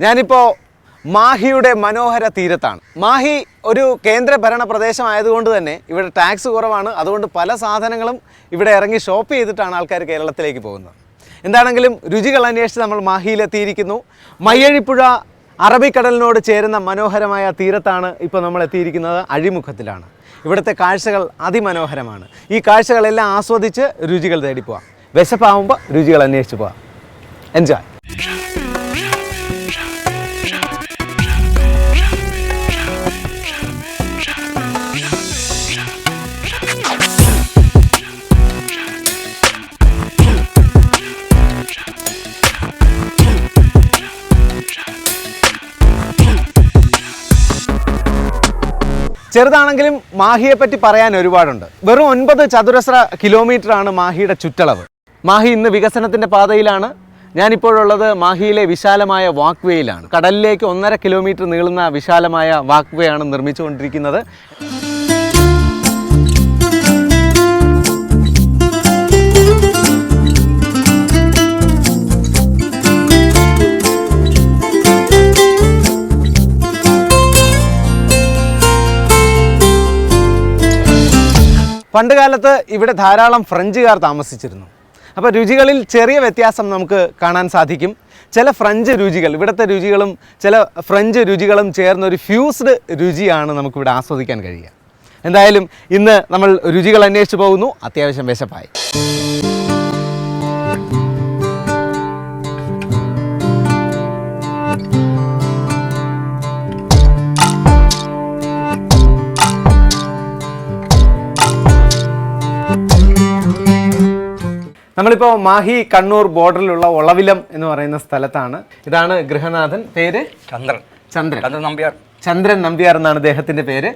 ഞാനിപ്പോൾ മാഹിയുടെ മനോഹര തീരത്താണ്. മാഹി ഒരു കേന്ദ്ര ഭരണ പ്രദേശമായതുകൊണ്ട് തന്നെ ഇവിടെ ടാക്സ് കുറവാണ്. അതുകൊണ്ട് പല സാധനങ്ങളും ഇവിടെ ഇറങ്ങി ഷോപ്പ് ചെയ്തിട്ടാണ് ആൾക്കാർ കേരളത്തിലേക്ക് പോകുന്നത്. എന്താണെങ്കിലും രുചികൾ അന്വേഷിച്ച് നമ്മൾ മാഹിയിലെത്തിയിരിക്കുന്നു. മയ്യഴിപ്പുഴ അറബിക്കടലിനോട് ചേരുന്ന മനോഹരമായ തീരത്താണ് ഇപ്പോൾ നമ്മൾ എത്തിയിരിക്കുന്നത്. അഴിമുഖത്തിലാണ്. ഇവിടുത്തെ കാഴ്ചകൾ അതിമനോഹരമാണ്. ഈ കാഴ്ചകളെല്ലാം ആസ്വദിച്ച് രുചികൾ തേടി പോവാം. വിശപ്പാവുമ്പോൾ രുചികൾ അന്വേഷിച്ച് പോവാം. എൻജോയ് ചെറുതാണെങ്കിലും മാഹിയെ പറ്റി പറയാൻ ഒരുപാടുണ്ട്. വെറും ഒൻപത് ചതുരശ്ര കിലോമീറ്റർ ആണ് മാഹിയുടെ ചുറ്റളവ്. മാഹി ഇന്ന് വികസനത്തിന്റെ പാതയിലാണ്. ഞാനിപ്പോഴുള്ളത് മാഹിയിലെ വിശാലമായ വാക്വേയിലാണ്. കടലിലേക്ക് ഒന്നര കിലോമീറ്റർ നീളുന്ന വിശാലമായ വാക്വേ ആണ് നിർമ്മിച്ചുകൊണ്ടിരിക്കുന്നത്. പണ്ട് കാലത്ത് ഇവിടെ ധാരാളം ഫ്രഞ്ചുകാർ താമസിച്ചിരുന്നു. അപ്പോൾ രുചികളിൽ ചെറിയ വ്യത്യാസം നമുക്ക് കാണാൻ സാധിക്കും. ചില ഫ്രഞ്ച് രുചികൾ ഇവിടുത്തെ രുചികളും ചില ഫ്രഞ്ച് രുചികളും ചേർന്നൊരു ഫ്യൂസ്ഡ് രുചിയാണ് നമുക്കിവിടെ ആസ്വദിക്കാൻ കഴിയുക. എന്തായാലും ഇന്ന് നമ്മൾ രുചികൾ അന്വേഷിച്ച് പോകുന്നു. അത്യാവശ്യം വിശപ്പായി. നമ്മളിപ്പോൾ മാഹി കണ്ണൂർ ബോർഡറിലുള്ള ഒളവിലം എന്ന് പറയുന്ന സ്ഥലത്താണ്. ഇതാണ് ഗൃഹനാഥൻ. പേര്? ചന്ദ്രൻ. ചന്ദ്രൻ. ചന്ദ്രൻ നമ്പ്യാർ. ചന്ദ്രൻ നമ്പ്യാർ എന്നാണ് അദ്ദേഹത്തിന്റെ പേര്.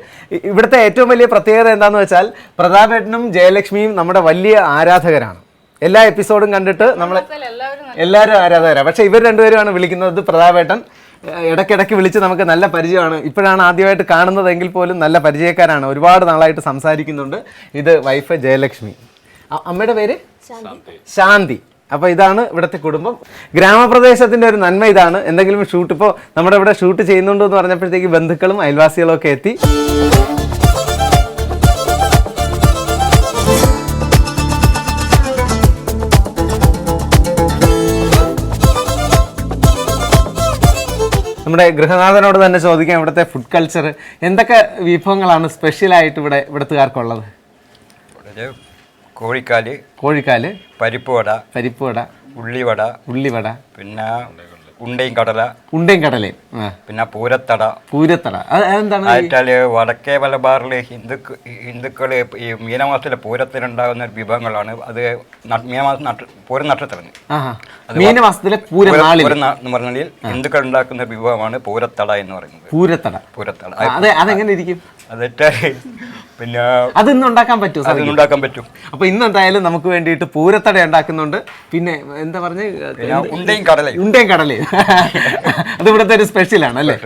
ഇവിടുത്തെ ഏറ്റവും വലിയ പ്രത്യേകത എന്താന്ന് വെച്ചാൽ പ്രതാപേട്ടനും ജയലക്ഷ്മിയും നമ്മുടെ വലിയ ആരാധകരാണ്. എല്ലാ എപ്പിസോഡും കണ്ടിട്ട് നമ്മൾ എല്ലാവരും ആരാധകരാണ് പക്ഷേ ഇവർ രണ്ടുപേരുമാണ് വിളിക്കുന്നത്. പ്രതാപേട്ടൻ. ഇടയ്ക്കിടയ്ക്ക് വിളിച്ച് നമുക്ക് നല്ല പരിചയമാണ്. ഇപ്പോഴാണ് ആദ്യമായിട്ട് കാണുന്നതെങ്കിൽ പോലും നല്ല പരിചയക്കാരാണ്. ഒരുപാട് നാളായിട്ട് സംസാരിക്കുന്നുണ്ട്. ഇത് വൈഫ് ജയലക്ഷ്മി. അമ്മയുടെ പേര്? ശാന്തി. അപ്പൊ ഇതാണ് ഇവിടുത്തെ കുടുംബം. ഗ്രാമപ്രദേശത്തിന്റെ ഒരു നന്മ ഇതാണ്. എന്തെങ്കിലും ഷൂട്ട് ഇപ്പോ നമ്മുടെ ഇവിടെ ഷൂട്ട് ചെയ്യുന്നുണ്ട് എന്ന് പറഞ്ഞപ്പോഴത്തേക്ക് ബന്ധുക്കളും അയൽവാസികളും ഒക്കെ എത്തി. നമ്മുടെ ഗൃഹനാഥനോട് തന്നെ ചോദിക്കാം ഇവിടുത്തെ ഫുഡ് കൾച്ചർ എന്തൊക്കെ വിഭവങ്ങളാണ് സ്പെഷ്യലായിട്ട് ഇവിടെ ഇവിടുത്തുകാർക്കുള്ളത്? കോഴിക്കാൽ കോഴിക്കാൽ പരിപ്പ് വട പരിപ്പ് വട ഉള്ളിവട ഉള്ളിവട പിന്നെ ഉണ്ടയും കടല ഉണ്ടയും കടല പിന്നെ പൂരത്തട. പൂരത്തട. അതെന്താണ്? വടക്കേ മലബാറിൽ ഹിന്ദുക്ക ഹിന്ദുക്കൾ ഈ മീനമാസത്തിലെ പൂരത്തിനുണ്ടാകുന്ന ഒരു വിഭവങ്ങളാണ്. അത് മീനമാസം പൂരം നക്ഷത്രത്തിന് ആഹാ. മീനമാസത്തിലെ പൂരനാളിൽ ഹിന്ദുക്കൾ ഉണ്ടാക്കുന്ന വിഭവമാണ് പൂരത്തട എന്ന് പറയുന്നത്. പൂരത്തട. പൂരത്തട. അതെ അതെങ്ങനെ ഇരിക്കും? പിന്നെ അത് ഇന്ന് ഉണ്ടാക്കാൻ പറ്റും സാർ ഉണ്ടാക്കാൻ പറ്റും. അപ്പൊ ഇന്ന് എന്തായാലും നമുക്ക് വേണ്ടിയിട്ട് പൂരത്തട ഉണ്ടാക്കുന്നുണ്ട്. പിന്നെ എന്താ പറഞ്ഞ? ഉണ്ടേം ഉണ്ടയും കടലയും. ഉണ്ടയും കടലയും. അത് ഇവിടുത്തെ ഒരു സ്പെഷ്യലാണ് അല്ലേ?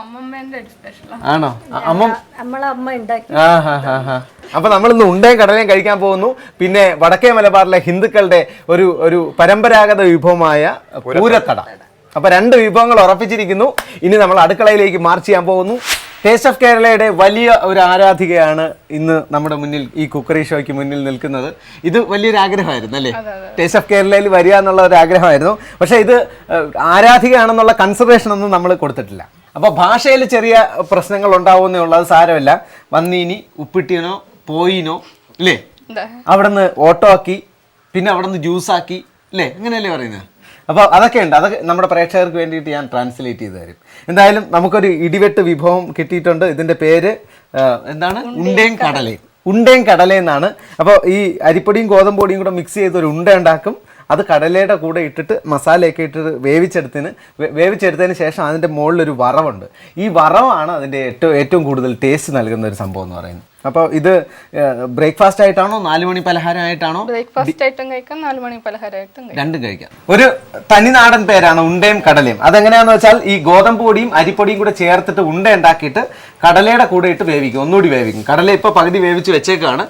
അമ്മമ്മേന്റെ ഒരു സ്പെഷ്യലാണ് ആണോ. അമ്മ അപ്പൊ നമ്മൾ ഇന്ന് ഉണ്ടയും കടലയും കഴിക്കാൻ പോകുന്നു. പിന്നെ വടക്കേ മലബാറിലെ ഹിന്ദുക്കളുടെ ഒരു ഒരു പരമ്പരാഗത വിഭവമായ പൂരത്തട. അപ്പൊ രണ്ട് വിഭവങ്ങൾ ഉറപ്പിച്ചിരിക്കുന്നു. ഇനി നമ്മൾ അടുക്കളയിലേക്ക് മാർച്ച് ചെയ്യാൻ പോകുന്നു. ടേസ്റ്റ് ഓഫ് കേരളയുടെ വലിയ ഒരു ആരാധികയാണ് ഇന്ന് നമ്മുടെ മുന്നിൽ ഈ കുക്കറി ഷോയ്ക്ക് മുന്നിൽ നിൽക്കുന്നത്. ഇത് വലിയൊരു ആഗ്രഹമായിരുന്നു അല്ലേ? ടേസ്റ്റ് ഓഫ് കേരളയിൽ വരിക എന്നുള്ള ഒരു ആഗ്രഹമായിരുന്നു. പക്ഷേ ഇത് ആരാധികയാണെന്നുള്ള കൺസിഡറേഷൻ ഒന്നും നമ്മൾ കൊടുത്തിട്ടില്ല. അപ്പോൾ ഭാഷയിൽ ചെറിയ പ്രശ്നങ്ങൾ ഉണ്ടാവുമെന്നേ ഉള്ളൂ അത് സാരമില്ല. വന്നീനി ഉപ്പിട്ടീനോ പോയിനോ അല്ലേ അവിടെ നിന്ന് ഓട്ടോ ആക്കി പിന്നെ അവിടെ നിന്ന് ജ്യൂസ് ആക്കി അല്ലേ അങ്ങനെയല്ലേ പറയുന്നത്? അപ്പോൾ അതൊക്കെ ഉണ്ട്. അതൊക്കെ നമ്മുടെ പ്രേക്ഷകർക്ക് വേണ്ടിയിട്ട് ഞാൻ ട്രാൻസ്ലേറ്റ് ചെയ്ത് തരും. എന്തായാലും നമുക്കൊരു ഇടിവെട്ട് വിഭവം കിട്ടിയിട്ടുണ്ട്. ഇതിന്റെ പേര് എന്താണ്? ഉണ്ടയും കടലയും. ഉണ്ടയും കടലയെന്നാണ് അപ്പോൾ ഈ അരിപ്പൊടിയും ഗോതമ്പ് പൊടിയും കൂടെ മിക്സ് ചെയ്ത് ഒരു ഉണ്ട ഉണ്ടാക്കും. അത് കടലയുടെ കൂടെ ഇട്ടിട്ട് മസാലയൊക്കെ ഇട്ടിട്ട് വേവിച്ചെടുത്തതിന് വേവിച്ചെടുത്തതിന് ശേഷം അതിന്റെ മുകളിലൊരു വറവുണ്ട്. ഈ വറവാണ് അതിന്റെ ഏറ്റവും ഏറ്റവും കൂടുതൽ ടേസ്റ്റ് നൽകുന്ന ഒരു സംഭവം എന്ന് പറയുന്നത്. അപ്പോൾ ഇത് ബ്രേക്ക്ഫാസ്റ്റ് ആയിട്ടാണോ നാല് മണി പലഹാരമായിട്ടാണോ ബ്രേക്ക്ഫാസ്റ്റ് ആയിട്ടും കഴിക്കാം നാല് മണി പലഹാരമായിട്ടും കഴിക്കാം. രണ്ടും കഴിക്കാം. ഒരു തനിനാടൻ പേരാണ് ഉണ്ടയും കടലയും. അതെങ്ങനെയാന്ന് വെച്ചാൽ ഈ ഗോതമ്പ് പൊടിയും അരിപ്പൊടിയും കൂടെ ചേർത്തിട്ട് ഉണ്ട ഉണ്ടാക്കിയിട്ട് കടലയുടെ കൂടെ ഇട്ട് വേവിക്കും. ഒന്നുകൂടി വേവിക്കും. കടല ഇപ്പൊ പകുതി വേവിച്ച് വെച്ചേക്കാണ്.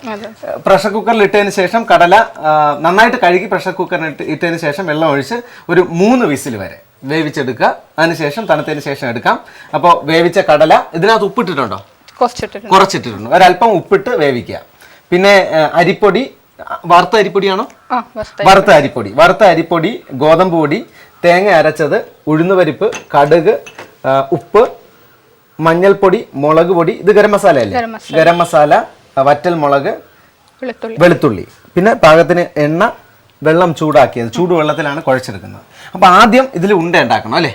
പ്രഷർ കുക്കറിൽ ഇട്ടതിന് ശേഷം കടല ആ, നന്നായിട്ട് കഴുകി പ്രഷർ കുക്കറിൽ ഇട്ട് ഇട്ടതിന് ശേഷം വെള്ളം ഒഴിച്ച് ഒരു മൂന്ന് വിസിൽ വരെ വേവിച്ചെടുക്കുക. അതിനുശേഷം തണുത്തതിന് ശേഷം എടുക്കാം. അപ്പോൾ വേവിച്ച കടല ഇതിനകത്ത് ഉപ്പിട്ടിട്ടുണ്ടോ? കുറച്ചിട്ടിട്ടുണ്ട്. ഒരല്പം ഉപ്പിട്ട് വേവിക്കുക. പിന്നെ അരിപ്പൊടി വറുത്ത അരിപ്പൊടിയാണോ? വറുത്ത അരിപ്പൊടി. വറുത്ത അരിപ്പൊടി. ഗോതമ്പ് പൊടി തേങ്ങ അരച്ചത് ഉഴുന്നുപരിപ്പ് കടുക് ഉപ്പ് മഞ്ഞൾപ്പൊടി മുളക് പൊടി. ഇത് ഗരം മസാല അല്ലേ? ഗരം മസാല. വറ്റൽ മുളക് വെളുത്തുള്ളി. പിന്നെ പാകത്തിന് എണ്ണ വെള്ളം ചൂടാക്കിയത് ചൂടുവെള്ളത്തിലാണ് കുഴച്ചെടുക്കുന്നത്. അപ്പൊ ആദ്യം ഇതിൽ ഉണ്ട ഉണ്ടാക്കണം അല്ലേ?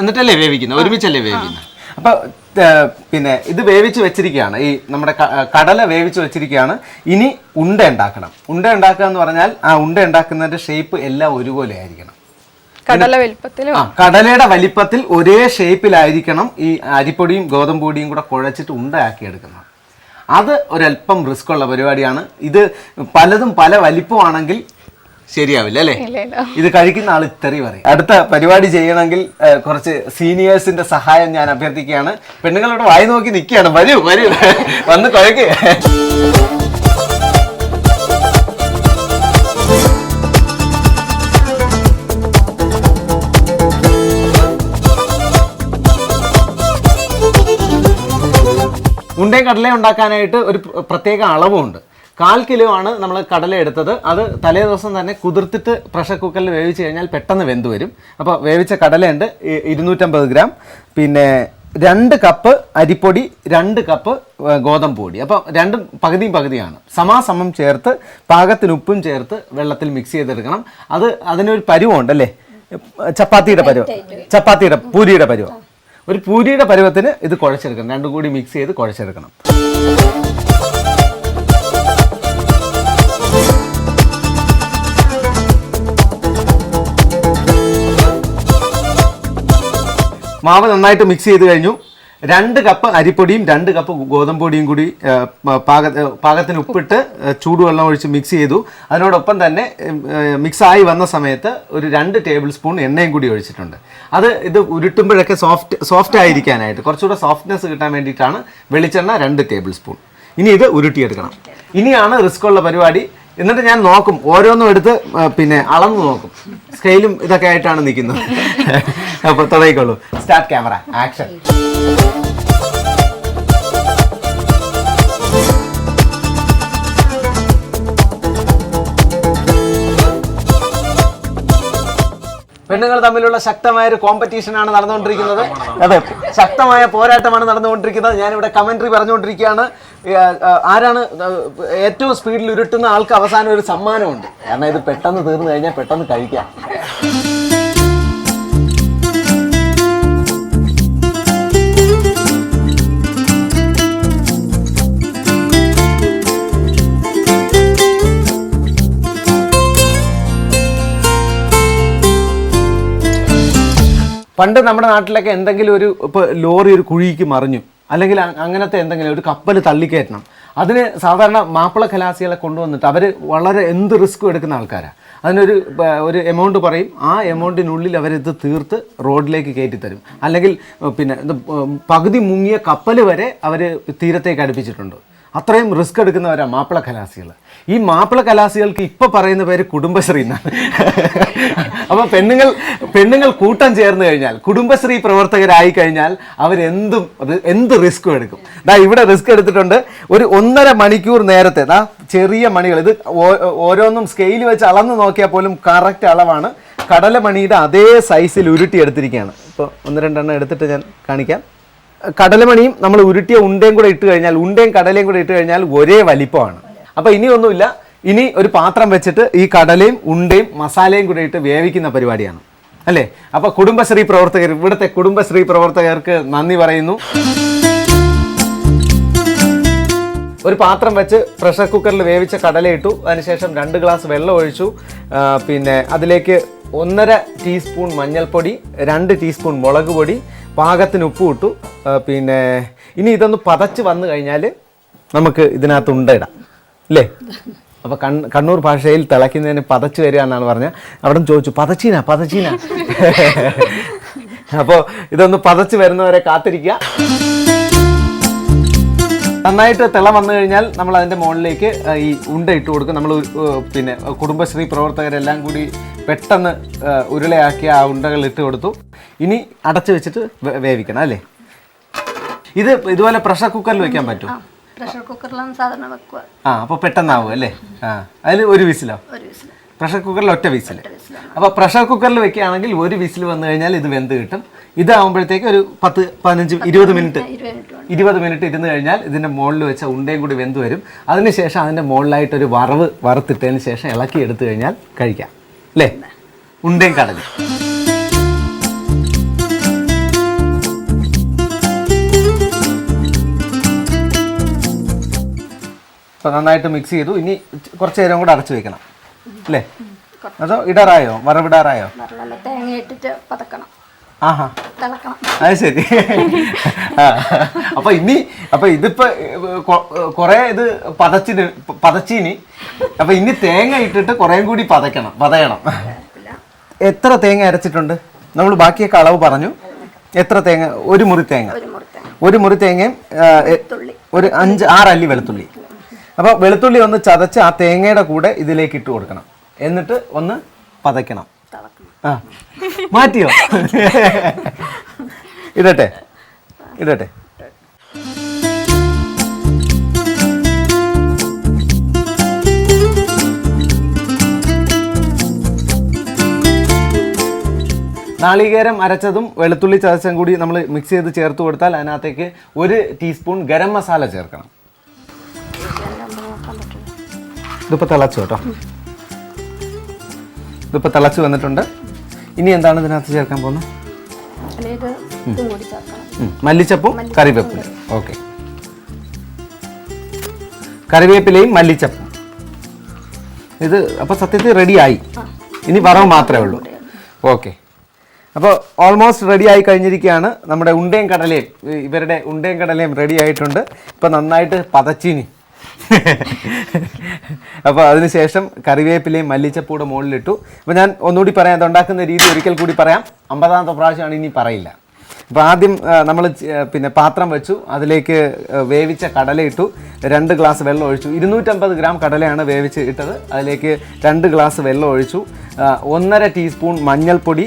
എന്നിട്ടല്ലേ വേവിക്കുന്നത്? ഒരുമിച്ചല്ലേ വേവിക്കുന്നത്? അപ്പൊ പിന്നെ ഇത് വേവിച്ച് വെച്ചിരിക്കുകയാണ്. ഈ നമ്മുടെ കടല വേവിച്ച് വെച്ചിരിക്കുകയാണ്. ഇനി ഉണ്ട ഉണ്ടാക്കണം. ഉണ്ട ഉണ്ടാക്കുക എന്ന് പറഞ്ഞാൽ ആ ഉണ്ട ഉണ്ടാക്കുന്നതിന്റെ ഷേപ്പ് എല്ലാം ഒരുപോലെ ആയിരിക്കണം. കടല വലുപ്പത്തിൽ ആ കടലയുടെ വലിപ്പത്തിൽ ഒരേ ഷേപ്പിലായിരിക്കണം ഈ അരിപ്പൊടിയും ഗോതമ്പ് പൊടിയും കൂടെ കുഴച്ചിട്ട് ഉണ്ടയാക്കി എടുക്കുന്നത്. അത് ഒരല്പം റിസ്ക് ഉള്ള പരിപാടിയാണ്. ഇത് പലതും പല വലിപ്പമാണെങ്കിൽ ശരിയാവില്ല അല്ലേ? ഇത് കഴിക്കുന്ന ആൾ ഇത്തറി പറയും. അടുത്ത പരിപാടി ചെയ്യണമെങ്കിൽ കുറച്ച് സീനിയേഴ്സിന്റെ സഹായം ഞാൻ അഭ്യർത്ഥിക്കുകയാണ്. പെണ്ണുങ്ങളോട് വായി നോക്കി നിൽക്കുകയാണ്. വരൂ വരൂ. വന്ന് കുഴക്ക്. ഉണ്ടയും കടലയും ഉണ്ടാക്കാനായിട്ട് ഒരു പ്ര- പ്രത്യേക അളവുണ്ട്. കാൽ കിലോ ആണ് നമ്മൾ കടല എടുത്തത്. അത് തലേ ദിവസം തന്നെ കുതിർത്തിട്ട് പ്രഷർ കുക്കറിൽ വേവിച്ച് കഴിഞ്ഞാൽ പെട്ടെന്ന് വെന്ത് വരും. അപ്പോൾ വേവിച്ച കടലയുണ്ട് ഇരുന്നൂറ്റമ്പത് ഗ്രാം. പിന്നെ രണ്ട് കപ്പ് അരിപ്പൊടി രണ്ട് കപ്പ് ഗോതമ്പ് പൊടി. അപ്പോൾ രണ്ടും പകുതിയും പകുതിയാണ്. സമാസമം ചേർത്ത് പാകത്തിന് ഉപ്പും ചേർത്ത് വെള്ളത്തിൽ മിക്സ് ചെയ്തെടുക്കണം. അത് അതിനൊരു പരുവമുണ്ടല്ലേ ചപ്പാത്തിയുടെ പരുവം. ചപ്പാത്തിയുടെ പൂരിയുടെ പരുവം. ഒരു പൂരിയുടെ പരുവത്തിന് ഇത് കുഴച്ചെടുക്കണം. രണ്ടും കൂടി മിക്സ് ചെയ്ത് കുഴച്ചെടുക്കണം. മാവ് നന്നായിട്ട് മിക്സ് ചെയ്ത് കഴിഞ്ഞു. രണ്ട് കപ്പ് അരിപ്പൊടിയും രണ്ട് കപ്പ് ഗോതമ്പ് പൊടിയും കൂടി പാക പാകത്തിന് ഉപ്പിട്ട് ചൂടുവെള്ളം ഒഴിച്ച് മിക്സ് ചെയ്തു. അതിനോടൊപ്പം തന്നെ മിക്സ് ആയി വന്ന സമയത്ത് ഒരു രണ്ട് ടേബിൾ സ്പൂൺ എണ്ണയും കൂടി ഒഴിച്ചിട്ടുണ്ട്. അത് ഇത് ഉരുട്ടുമ്പോഴൊക്കെ സോഫ്റ്റ് സോഫ്റ്റ് ആയിരിക്കാനായിട്ട് കുറച്ചുകൂടെ സോഫ്റ്റ്നെസ് കിട്ടാൻ വേണ്ടിയിട്ടാണ് വെളിച്ചെണ്ണ രണ്ട് ടേബിൾ സ്പൂൺ ഇനി ഇത് ഉരുട്ടിയെടുക്കണം. ഇനിയാണ് റിസ്ക് ഉള്ള പരിപാടി. എന്നിട്ട് ഞാൻ നോക്കും ഓരോന്നും എടുത്ത് പിന്നെ അളന്ന് നോക്കും. സ്കെയിലും ഇതൊക്കെ ആയിട്ടാണ് നിൽക്കുന്നത്. അപ്പോൾ തുടങ്ങിക്കോളൂ. സ്റ്റാർട്ട് ക്യാമറ ആക്ഷൻ പെണ്ണുങ്ങൾ തമ്മിലുള്ള ശക്തമായ ഒരു കോമ്പറ്റീഷൻ ആണ് നടന്നുകൊണ്ടിരിക്കുന്നത്. അതെ ശക്തമായ പോരാട്ടമാണ് നടന്നുകൊണ്ടിരിക്കുന്നത്. ഞാനിവിടെ കമന്ററി പറഞ്ഞുകൊണ്ടിരിക്കുകയാണ്. ആരാണ് ഏറ്റവും സ്പീഡിൽ ഉരുട്ടുന്ന ആൾക്ക് അവസാനം ഒരു സമ്മാനമുണ്ട്. കാരണം ഇത് പെട്ടെന്ന് തീർന്നു കഴിഞ്ഞാൽ പെട്ടെന്ന് കഴിക്കാം. പണ്ട് നമ്മുടെ നാട്ടിലൊക്കെ എന്തെങ്കിലും ഒരു ഇപ്പോൾ ലോറി ഒരു കുഴിക്ക് മറിഞ്ഞു അല്ലെങ്കിൽ അങ്ങനത്തെ എന്തെങ്കിലും ഒരു കപ്പൽ തള്ളിക്കയറ്റണം. അതിന് സാധാരണ മാപ്പിള കലാസികളെ കൊണ്ടുവന്നിട്ട് അവർ വളരെ എന്ത് റിസ്ക് എടുക്കുന്ന ആൾക്കാരാണ് അതിനൊരു ഒരു എമൗണ്ട് പറയും ആ എമൗണ്ടിനുള്ളിൽ അവരിത് തീർത്ത് റോഡിലേക്ക് കയറ്റി തരും അല്ലെങ്കിൽ പിന്നെ പകുതി മുങ്ങിയ കപ്പൽ വരെ അവർ തീരത്തേക്ക് അടുപ്പിച്ചിട്ടുണ്ട്. അത്രയും റിസ്ക് എടുക്കുന്നവരാണ് മാപ്പിള കലാസികൾ ഈ മാപ്പിള കലാസികൾക്ക് ഇപ്പൊ പറയുന്ന പേര് കുടുംബശ്രീ എന്നാണ്. അപ്പൊ പെണ്ണുങ്ങൾ പെണ്ണുങ്ങൾ കൂട്ടം ചേർന്ന് കഴിഞ്ഞാൽ കുടുംബശ്രീ പ്രവർത്തകരായി കഴിഞ്ഞാൽ അവരെന്തും എന്ത് റിസ്ക് എടുക്കും? ദാ ഇവിടെ റിസ്ക് എടുത്തിട്ടുണ്ട്. ഒരു ഒന്നര മണിക്കൂർ നേരത്തെ ദാ ചെറിയ മണികൾ ഇത് ഓരോന്നും സ്കെയിൽ വെച്ച് അളന്ന് നോക്കിയാൽ പോലും കറക്റ്റ് അളവാണ്. കടലമണിയുടെ അതേ സൈസിൽ ഉരുട്ടി എടുത്തിരിക്കുകയാണ് ഇപ്പോൾ ഒന്ന് രണ്ടെണ്ണം എടുത്തിട്ട് ഞാൻ കാണിക്കാം. കടലമണിയും നമ്മൾ ഉരുട്ടിയ ഉണ്ടയും കൂടെ ഇട്ട് കഴിഞ്ഞാൽ ഉണ്ടയും കടലയും കൂടെ ഇട്ട് കഴിഞ്ഞാൽ ഒരേ വലിപ്പമാണ്. അപ്പോൾ ഇനിയൊന്നുമില്ല ഇനി ഒരു പാത്രം വെച്ചിട്ട് ഈ കടലയും ഉണ്ടയും മസാലയും കൂടെ ഇട്ട് വേവിക്കുന്ന പരിപാടിയാണ്. അല്ലേ? അപ്പോൾ കുടുംബശ്രീ പ്രവർത്തകർ ഇവിടുത്തെ കുടുംബശ്രീ പ്രവർത്തകർക്ക് നന്ദി പറയുന്നു. ഒരു പാത്രം വെച്ച് പ്രഷർ കുക്കറിൽ വേവിച്ച കടല ഇട്ടു. അതിനുശേഷം രണ്ട് ഗ്ലാസ് വെള്ളം ഒഴിച്ചു. പിന്നെ അതിലേക്ക് ഒന്നര ടീസ്പൂൺ മഞ്ഞൾപ്പൊടി രണ്ട് ടീസ്പൂൺ മുളക് പൊടി പാകത്തിന് ഉപ്പ് ഇട്ടു. പിന്നെ ഇനി ഇതൊന്ന് പതച്ച് വന്നു കഴിഞ്ഞാൽ നമുക്ക് ഇതിനകത്ത് ഉണ്ടയിടാം അല്ലേ അപ്പോൾ കൺ കണ്ണൂർ ഭാഷയിൽ തിളയ്ക്കുന്നതിന് പതച്ചു വരിക എന്നാണ് പറഞ്ഞത് അവിടെ ചോദിച്ചു പതച്ചീന പതച്ചീന? അപ്പോൾ ഇതൊന്ന് പതച്ചു വരുന്നവരെ കാത്തിരിക്കുക. നന്നായിട്ട് തിള വന്നു കഴിഞ്ഞാൽ നമ്മൾ അതിന്റെ മുകളിലേക്ക് ഈ ഉണ്ട ഇട്ട് കൊടുക്കും. നമ്മൾ പിന്നെ കുടുംബശ്രീ പ്രവർത്തകരെല്ലാം കൂടി പെട്ടെന്ന് ഉരുളയാക്കി ആ ഉണ്ടകൾ ഇട്ട് കൊടുത്തു. ഇനി അടച്ചു വെച്ചിട്ട് വേവിക്കണം അല്ലേ? ഇത് ഇതുപോലെ പ്രഷർ കുക്കറിൽ വെക്കാൻ പറ്റും പ്രഷർ കുക്കറിലാണ് സാധാരണ വെക്കുക. ആ അപ്പോൾ പെട്ടെന്നാവും അല്ലേ? ആ അതിൽ ഒരു വിസിലോ? ഒരു വിസിൽ പ്രഷർ കുക്കറിൽ ഒറ്റ വിസിൽ അപ്പോൾ പ്രഷർ കുക്കറിൽ വെക്കുകയാണെങ്കിൽ ഒരു വിസിൽ വന്നു കഴിഞ്ഞാൽ ഇത് വെന്ത് കിട്ടും. ഇതാവുമ്പോഴത്തേക്ക് ഒരു പത്ത് പതിനഞ്ച് ഇരുപത് മിനിറ്റ്. ഇരുപത് മിനിറ്റ് ഇരുന്ന് കഴിഞ്ഞാൽ ഇതിന്റെ മുകളിൽ വെച്ച ഉണ്ടയും കൂടി വെന്ത് വരും. അതിനുശേഷം അതിന്റെ മുകളിലായിട്ട് ഒരു വറവ് വറുത്തിട്ടതിന് ശേഷം ഇളക്കി എടുത്തു കഴിഞ്ഞാൽ കഴിക്കാം. അല്ലേ? ഉണ്ടയും കടലും അപ്പോൾ നന്നായിട്ട് മിക്സ് ചെയ്തു. ഇനി കുറച്ച് നേരം കൂടെ അടച്ചു വെക്കണം. അല്ലേ? അതോ ഇടാറായോ? വറവിടാറായോ? തേങ്ങ ഇട്ടിട്ട് പതക്കണം. ആഹാ. അത് ശരി. ആ. അപ്പൊ ഇനി അപ്പൊ ഇതിപ്പോ കൊറേ ഇത് പതച്ചിന് പതച്ചിനി. അപ്പൊ ഇനി തേങ്ങ ഇട്ടിട്ട് കുറേ കൂടി പതയ്ക്കണം. പതയണം. എത്ര തേങ്ങ അരച്ചിട്ടുണ്ട്? നമ്മൾ ബാക്കിയൊക്കെ അളവ് പറഞ്ഞു. എത്ര തേങ്ങ? ഒരു മുറി തേങ്ങ. ഒരു മുറി തേങ്ങ. ഒരു മുറി തേങ്ങയും ഒരു അഞ്ച് ആറ് അല്ലി വെളുത്തുള്ളി. അപ്പൊ വെളുത്തുള്ളി ഒന്ന് ചതച്ച് ആ തേങ്ങയുടെ കൂടെ ഇതിലേക്ക് ഇട്ട് കൊടുക്കണം. എന്നിട്ട് ഒന്ന് പതയ്ക്കണം. ആ. മാറ്റിയോ? ഇടട്ടെ. ഇടട്ടെ. നാളികേരം അരച്ചതും വെളുത്തുള്ളി ചതച്ചും കൂടി നമ്മൾ മിക്സ് ചെയ്ത് ചേർത്ത് കൊടുത്താൽ അതിനകത്തേക്ക് ഒരു ടീസ്പൂൺ ഗരം മസാല ചേർക്കണം. ഇതിപ്പോൾ തിളച്ചു കേട്ടോ. ഇതിപ്പോൾ തിളച്ച് വന്നിട്ടുണ്ട്. ഇനി എന്താണ് ഇതിനകത്ത് ചേർക്കാൻ പോകുന്നത്. മല്ലിച്ചപ്പും കറിവേപ്പിലും ഓക്കെ. കറിവേപ്പിലയും മല്ലിച്ചപ്പും. ഇത് അപ്പോൾ സത്യത്തിൽ റെഡിയായി ഇനി വറവ് മാത്രമേ ഉള്ളൂ. ഓക്കെ. അപ്പോൾ ഓൾമോസ്റ്റ് റെഡി ആയി കഴിഞ്ഞിരിക്കുകയാണ്. നമ്മുടെ ഉണ്ടയും കടലയും ഇവരുടെ ഉണ്ടയും കടലയും റെഡി ആയിട്ടുണ്ട്. ഇപ്പോൾ നന്നായിട്ട് പതച്ചിനി. അപ്പോൾ അതിനുശേഷം കറിവേപ്പിലയും മല്ലിച്ചപ്പൂടെ മുകളിലിട്ടു. അപ്പോൾ ഞാൻ ഒന്നുകൂടി പറയാം അത് ഉണ്ടാക്കുന്ന രീതി ഒരിക്കൽ കൂടി പറയാം. അമ്പതാമത്തെ പ്രാവശ്യമാണ് ഇനി പറയില്ല. അപ്പോൾ ആദ്യം നമ്മൾ പിന്നെ പാത്രം വെച്ചു അതിലേക്ക് വേവിച്ച കടല ഇട്ടു രണ്ട് ഗ്ലാസ് വെള്ളം ഒഴിച്ചു. ഇരുന്നൂറ്റമ്പത് ഗ്രാം കടലയാണ് വേവിച്ച് ഇട്ടത്. അതിലേക്ക് രണ്ട് ഗ്ലാസ് വെള്ളം ഒഴിച്ചു. ഒന്നര ടീസ്പൂൺ മഞ്ഞൾപ്പൊടി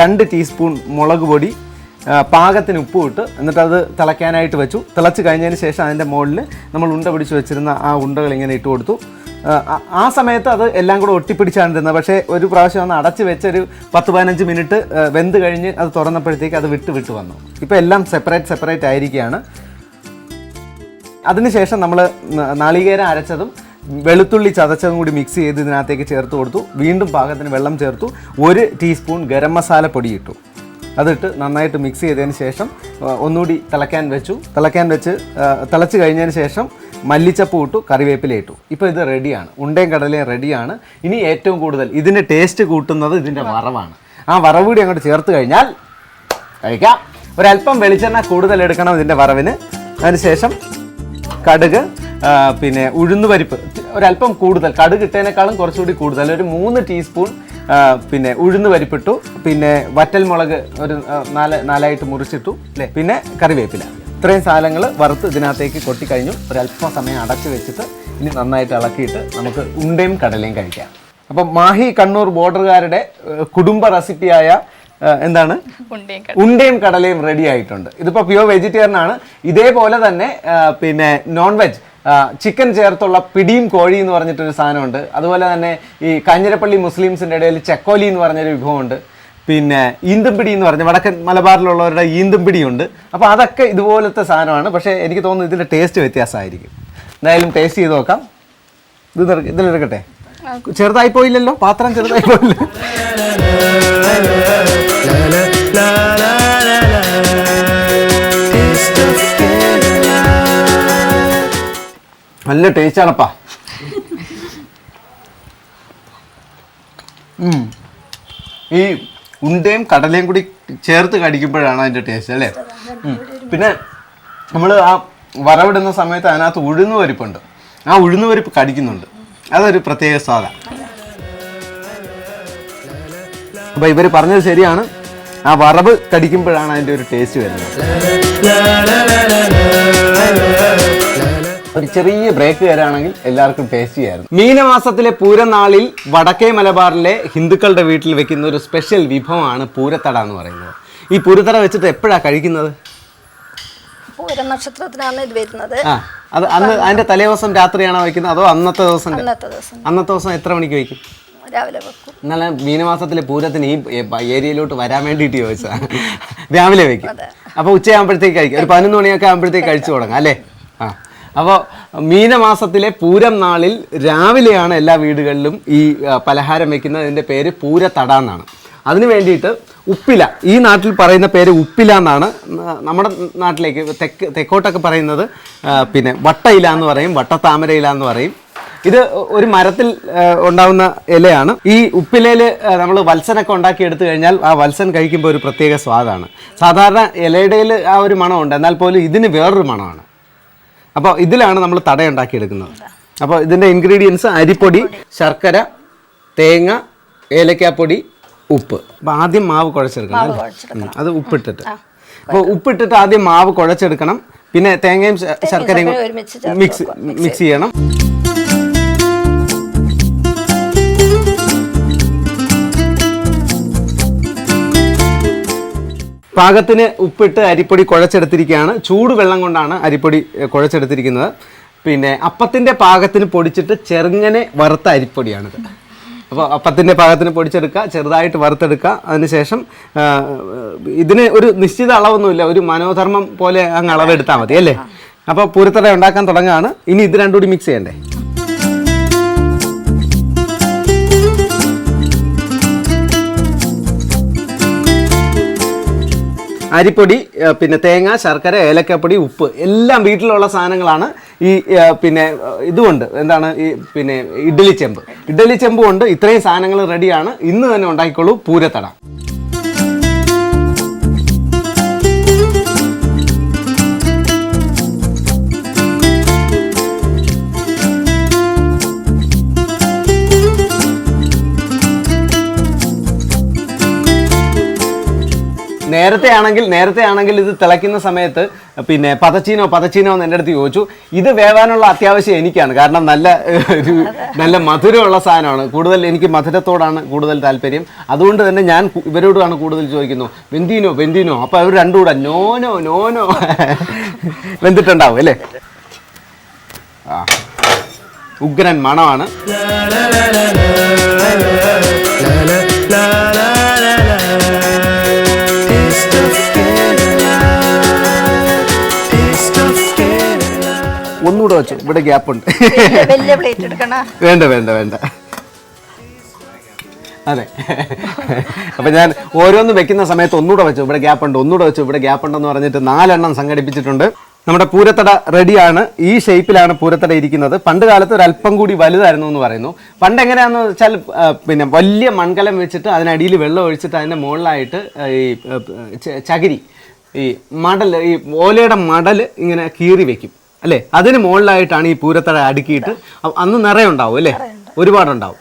രണ്ട് ടീസ്പൂൺ മുളക് പൊടി പാകത്തിന് ഉപ്പ് ഇട്ട് എന്നിട്ട് അത് തിളയ്ക്കാനായിട്ട് വെച്ചു. തിളച്ച് കഴിഞ്ഞതിന് ശേഷം അതിന്റെ മുകളിൽ നമ്മൾ ഉണ്ട പിടിച്ച് വെച്ചിരുന്ന ആ ഉണ്ടകൾ ഇങ്ങനെ ഇട്ട് കൊടുത്തു. ആ, സമയത്ത് അത് എല്ലാം കൂടെ ഒട്ടിപ്പിടിച്ചാണ് ഇരുന്നത് പക്ഷേ ഒരു പ്രാവശ്യം ഒന്ന് അടച്ച് വെച്ചൊരു പത്ത് പതിനഞ്ച് മിനിറ്റ് വെന്ത് കഴിഞ്ഞ് അത് തുറന്നപ്പോഴത്തേക്ക് അത് വിട്ട് വിട്ട് വന്നു. ഇപ്പോൾ എല്ലാം സെപ്പറേറ്റ് സെപ്പറേറ്റ് ആയിരിക്കുകയാണ്. അതിനുശേഷം നമ്മൾ നാളികേരം അരച്ചതും വെളുത്തുള്ളി ചതച്ചതും കൂടി മിക്സ് ചെയ്ത് ഇതിനകത്തേക്ക് ചേർത്ത് കൊടുത്തു. വീണ്ടും പാകത്തിന് വെള്ളം ചേർത്തു. ഒരു ടീസ്പൂൺ ഗരം മസാല പൊടി ഇട്ടു അതിട്ട് നന്നായിട്ട് മിക്സ് ചെയ്തതിന് ശേഷം ഒന്നുകൂടി തിളയ്ക്കാൻ വെച്ചു. തിളയ്ക്കാൻ വെച്ച് തിളച്ച് കഴിഞ്ഞതിന് ശേഷം മല്ലിച്ചപ്പ് ഇട്ടു കറിവേപ്പില ഇട്ടു. ഇപ്പോൾ ഇത് റെഡിയാണ് ഉണ്ടയും കടലയും റെഡിയാണ് ഇനി ഏറ്റവും കൂടുതൽ ഇതിന്റെ ടേസ്റ്റ് കൂട്ടുന്നത് ഇതിന്റെ വറവാണ്. ആ വറവ് കൂടി അങ്ങോട്ട് ചേർത്ത് കഴിഞ്ഞാൽ കഴിക്കാം. ഒരല്പം വെളിച്ചെണ്ണ കൂടുതൽ എടുക്കണം ഇതിന്റെ വറവിന്. അതിനുശേഷം കടുക് പിന്നെ ഉഴുന്നുപരിപ്പ്. ഒരല്പം കൂടുതൽ. കടുക് ഇട്ടതിനേക്കാളും കുറച്ചുകൂടി കൂടുതൽ. ഒരു മൂന്ന് ടീസ്പൂൺ പിന്നെ ഉഴുന്ന് പരിപ്പിട്ടു പിന്നെ വറ്റൽ മുളക് ഒരു നാല് നാലായിട്ട് മുറിച്ചിട്ടു അല്ലേ? പിന്നെ കറിവേപ്പില. ഇത്രയും സാധനങ്ങൾ വറുത്ത് ഇതിനകത്തേക്ക് കൊട്ടിക്കഴിഞ്ഞു ഒരല്പം സമയം അടച്ചു വെച്ചിട്ട് ഇനി നന്നായിട്ട് ഇളക്കിയിട്ട് നമുക്ക് ഉണ്ടയും കടലയും കഴിക്കാം. അപ്പം മാഹി കണ്ണൂർ ബോർഡറുകാരുടെ കുടുംബ റെസിപ്പിയായ എന്താണ്? ഉണ്ടയും കടലയും. റെഡി ആയിട്ടുണ്ട്. ഇതിപ്പോൾ പ്യുവർ വെജിറ്റേറിയൻ ആണ് ഇതേപോലെ തന്നെ പിന്നെ നോൺ വെജ് ചിക്കൻ ചേർത്തുള്ള പിടിയും കോഴി എന്ന് പറഞ്ഞിട്ടൊരു സാധനമുണ്ട്. അതുപോലെ തന്നെ ഈ കാഞ്ഞിരപ്പള്ളി മുസ്ലിംസിന്റെ ഇടയിൽ ചെക്കോലി എന്ന് പറഞ്ഞൊരു വിഭവമുണ്ട്. പിന്നെ ഈന്തുംപിടി എന്ന് പറഞ്ഞ വടക്കൻ മലബാറിലുള്ളവരുടെ ഈന്തുംപിടിയുണ്ട് അപ്പോൾ അതൊക്കെ ഇതുപോലത്തെ സാധനമാണ്. പക്ഷേ എനിക്ക് തോന്നുന്നു ഇതിന്റെ ടേസ്റ്റ് വ്യത്യാസമായിരിക്കും. എന്തായാലും ടേസ്റ്റ് ചെയ്ത് നോക്കാം. ഇത് ഇതിൽ ഇതിലെടുക്കട്ടെ ചെറുതായി പോയില്ലല്ലോ? പാത്രം ചെറുതായി പോയില്ല. നല്ല ടേസ്റ്റ് ആണപ്പാ. ഈ ഉണ്ടയും കടലയും കൂടി ചേർത്ത് കടിക്കുമ്പോഴാണ് അതിന്റെ ടേസ്റ്റ് അല്ലേ? പിന്നെ നമ്മൾ ആ വറവിടുന്ന സമയത്ത് അതിനകത്ത് ഉഴുന്ന് പരിപ്പുണ്ട് ആ ഉഴുന്ന് പരിപ്പ് കടിക്കുന്നുണ്ട്. അതൊരു പ്രത്യേക സ്വാദ. അപ്പം ഇവർ പറഞ്ഞത് ശരിയാണ്. ആ വറവ് കടിക്കുമ്പോഴാണ് അതിന്റെ ഒരു ടേസ്റ്റ് വരുന്നത്. ഒരു ചെറിയ ബ്രേക്ക് തരാണെങ്കിൽ എല്ലാവർക്കും ടേസ്റ്റ് ചെയ്യായിരുന്നു മീനമാസത്തിലെ പൂരനാളിൽ വടക്കേ മലബാറിലെ ഹിന്ദുക്കളുടെ വീട്ടിൽ വെക്കുന്ന ഒരു സ്പെഷ്യൽ വിഭവമാണ് പൂരത്തട എന്ന് പറയുന്നത്. ഈ പൂരത്തട വെച്ചിട്ട് എപ്പോഴാണ് കഴിക്കുന്നത്? പൂര ഇത് വരുന്നത്. അത് അന്ന് അതിന്റെ തലേദിവസം രാത്രിയാണോ വെക്കുന്നത് അതോ അന്നത്തെ ദിവസം അന്നത്തെ ദിവസം. അന്നത്തെ ദിവസം എത്ര മണിക്ക് വയ്ക്കും രാവിലെ വെക്കും. എന്നാലും മീനമാസത്തിലെ പൂരത്തിന് ഈ ഏരിയയിലോട്ട് വരാൻ വേണ്ടിയിട്ട് ചോദിച്ചാ രാവിലെ വെക്കും. അപ്പോൾ ഉച്ചയാകുമ്പോഴത്തേക്ക് കഴിക്കും. ഒരു പതിനൊന്ന് മണിയൊക്കെ ആകുമ്പോഴത്തേക്ക് കഴിച്ചു തുടങ്ങാം അല്ലേ? അപ്പോൾ മീനമാസത്തിലെ പൂരം നാളിൽ രാവിലെയാണ് എല്ലാ വീടുകളിലും ഈ പലഹാരം വെക്കുന്നത്. അതിന്റെ പേര് പൂരത്തട എന്നാണ്. അതിന് വേണ്ടിയിട്ട് ഉപ്പില. ഈ നാട്ടിൽ പറയുന്ന പേര് ഉപ്പില എന്നാണ്. നമ്മുടെ നാട്ടിലേക്ക് തെക്ക് തെക്കോട്ടൊക്കെ പറയുന്നത് പിന്നെ വട്ടയില എന്ന് പറയും വട്ടത്താമരയില എന്ന് പറയും. ഇത് ഒരു മരത്തിൽ ഉണ്ടാവുന്ന ഇലയാണ്. ഈ ഉപ്പിലയിൽ നമ്മൾ വത്സനൊക്കെ ഉണ്ടാക്കി എടുത്തു കഴിഞ്ഞാൽ ആ വത്സൻ കഴിക്കുമ്പോൾ ഒരു പ്രത്യേക സ്വാദാണ്. സാധാരണ ഇലയുടെയിൽ ആ ഒരു മണമുണ്ട്. എന്നാൽ പോലും ഇതിന് വേറൊരു മണമാണ്. അപ്പോൾ ഇതിലാണ് നമ്മൾ തട ഉണ്ടാക്കിയെടുക്കുന്നത് അപ്പോൾ ഇതിന്റെ ഇൻഗ്രീഡിയൻസ് അരിപ്പൊടി ശർക്കര തേങ്ങ ഏലക്കാപ്പൊടി ഉപ്പ്. അപ്പോൾ ആദ്യം മാവ് കുഴച്ചെടുക്കണം അല്ലേ? അത് ഉപ്പിട്ടിട്ട്. അപ്പോൾ ഉപ്പിട്ടിട്ട് ആദ്യം മാവ് കുഴച്ചെടുക്കണം. പിന്നെ തേങ്ങയും ശർക്കരയും മിക്സ് മിക്സ് ചെയ്യണം. പാകത്തിന് ഉപ്പിട്ട് അരിപ്പൊടി കുഴച്ചെടുത്തിരിക്കുകയാണ്. ചൂടുവെള്ളം കൊണ്ടാണ് അരിപ്പൊടി കുഴച്ചെടുത്തിരിക്കുന്നത്. പിന്നെ അപ്പത്തിന്റെ പാകത്തിന് പൊടിച്ചിട്ട് ചെറുങ്ങനെ വറുത്ത അരിപ്പൊടിയാണിത്. അപ്പോൾ അപ്പത്തിന്റെ പാകത്തിന് പൊടിച്ചെടുക്കുക ചെറുതായിട്ട് വറുത്തെടുക്കുക. അതിനുശേഷം ഇതിന് ഒരു നിശ്ചിത അളവൊന്നുമില്ല. ഒരു മനോധർമ്മം പോലെ അങ്ങ് അളവെടുത്താൽ മതി അല്ലേ? അപ്പോൾ പൂരത്തട ഉണ്ടാക്കാൻ തുടങ്ങുകയാണ്. ഇനി ഇത് രണ്ടും കൂടി മിക്സ് ചെയ്യണ്ടേ? അരിപ്പൊടി പിന്നെ തേങ്ങ ശർക്കര ഏലക്കപ്പൊടി ഉപ്പ് എല്ലാം വീട്ടിലുള്ള സാധനങ്ങളാണ് ഈ പിന്നെ ഇതുകൊണ്ട് എന്താണ് ഈ പിന്നെ ഇഡ്ഡലി ചെമ്പ്. ഇഡ്ഡലി ചെമ്പ് കൊണ്ട് ഇത്രയും സാധനങ്ങൾ റെഡിയാണ് ഇന്ന് തന്നെ ഉണ്ടാക്കിക്കോളൂ പൂരത്തട. നേരത്തെ ആണെങ്കിൽ നേരത്തെ ആണെങ്കിൽ ഇത് തിളയ്ക്കുന്ന സമയത്ത് പിന്നെ പതച്ചീനോ പതച്ചീനോ എന്ന് എന്റെ അടുത്ത് ചോദിച്ചു ഇത് വേവാനുള്ള അത്യാവശ്യം എനിക്കാണ് കാരണം നല്ല ഒരു നല്ല മധുരമുള്ള സാധനമാണ് കൂടുതൽ എനിക്ക് മധുരത്തോടാണ് കൂടുതൽ താല്പര്യം അതുകൊണ്ട് തന്നെ ഞാൻ ഇവരോടാണ് കൂടുതൽ ചോദിക്കുന്നത് വെന്തീനോ വെന്തീനോ അപ്പോൾ അവർ രണ്ടും കൂടെ നോനോ നോനോ വെന്തിട്ടുണ്ടാവും അല്ലേ ആ ഉഗ്രൻ മണമാണ് ഒന്നുകൂടെ വെച്ചു. ഇവിടെ ഗ്യാപ്പ് ഉണ്ട്. വലിയ- പ്ലേറ്റ് എടുക്കണ. വേണ്ട വേണ്ട വേണ്ട. അതെ. അപ്പൊ ഞാൻ ഓരോന്ന് വെക്കുന്ന സമയത്ത് ഒന്നുകൂടെ വെച്ചു. ഇവിടെ ഗ്യാപ്പ് ഉണ്ട്. ഒന്നുകൂടെ വെച്ചു. ഇവിടെ ഗ്യാപ്പ് ഉണ്ടെന്ന് പറഞ്ഞിട്ട് നാലെണ്ണം സംഘടിപ്പിച്ചിട്ടുണ്ട്. നമ്മുടെ പൂരത്തട റെഡിയാണ് ഈ ഷേപ്പിലാണ് പൂരത്തട ഇരിക്കുന്നത്. പണ്ട് കാലത്ത് ഒരു അല്പം കൂടി വലുതായിരുന്നു എന്ന് പറയുന്നു. പണ്ട് എങ്ങനെയാണെന്ന് വെച്ചാൽ പിന്നെ വലിയ മൺകലം വെച്ചിട്ട് അതിനടിയിൽ വെള്ളം ഒഴിച്ചിട്ട് അതിന്റെ മുകളിലായിട്ട് ഈ ചകിരി ഈ മടൽ ഈ ഓലയുടെ മടൽ ഇങ്ങനെ കീറി വെക്കും. അല്ലേ? അതിന് മുകളിലായിട്ടാണ് ഈ പൂരത്തട അടുക്കിയിട്ട് അന്ന് നിറയെ ഉണ്ടാവും അല്ലേ ഒരുപാടുണ്ടാവും.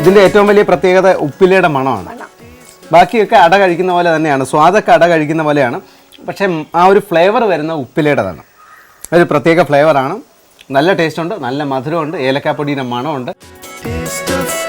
ഇതിന്റെ ഏറ്റവും വലിയ പ്രത്യേകത ഉപ്പിലയുടെ മണമാണ്. ബാക്കിയൊക്കെ അട കഴിക്കുന്ന പോലെ തന്നെയാണ് സ്വാദൊക്കെ അട കഴിക്കുന്ന പോലെയാണ്. പക്ഷേ ആ ഒരു ഫ്ലേവർ വരുന്ന ഉപ്പിലയുടേതാണ്. ഒരു പ്രത്യേക ഫ്ലേവറാണ്. നല്ല ടേസ്റ്റ് ഉണ്ട് നല്ല മധുരമുണ്ട് ഏലക്കാപ്പൊടിയുടെ മണമുണ്ട്. ടേസ്റ്റ്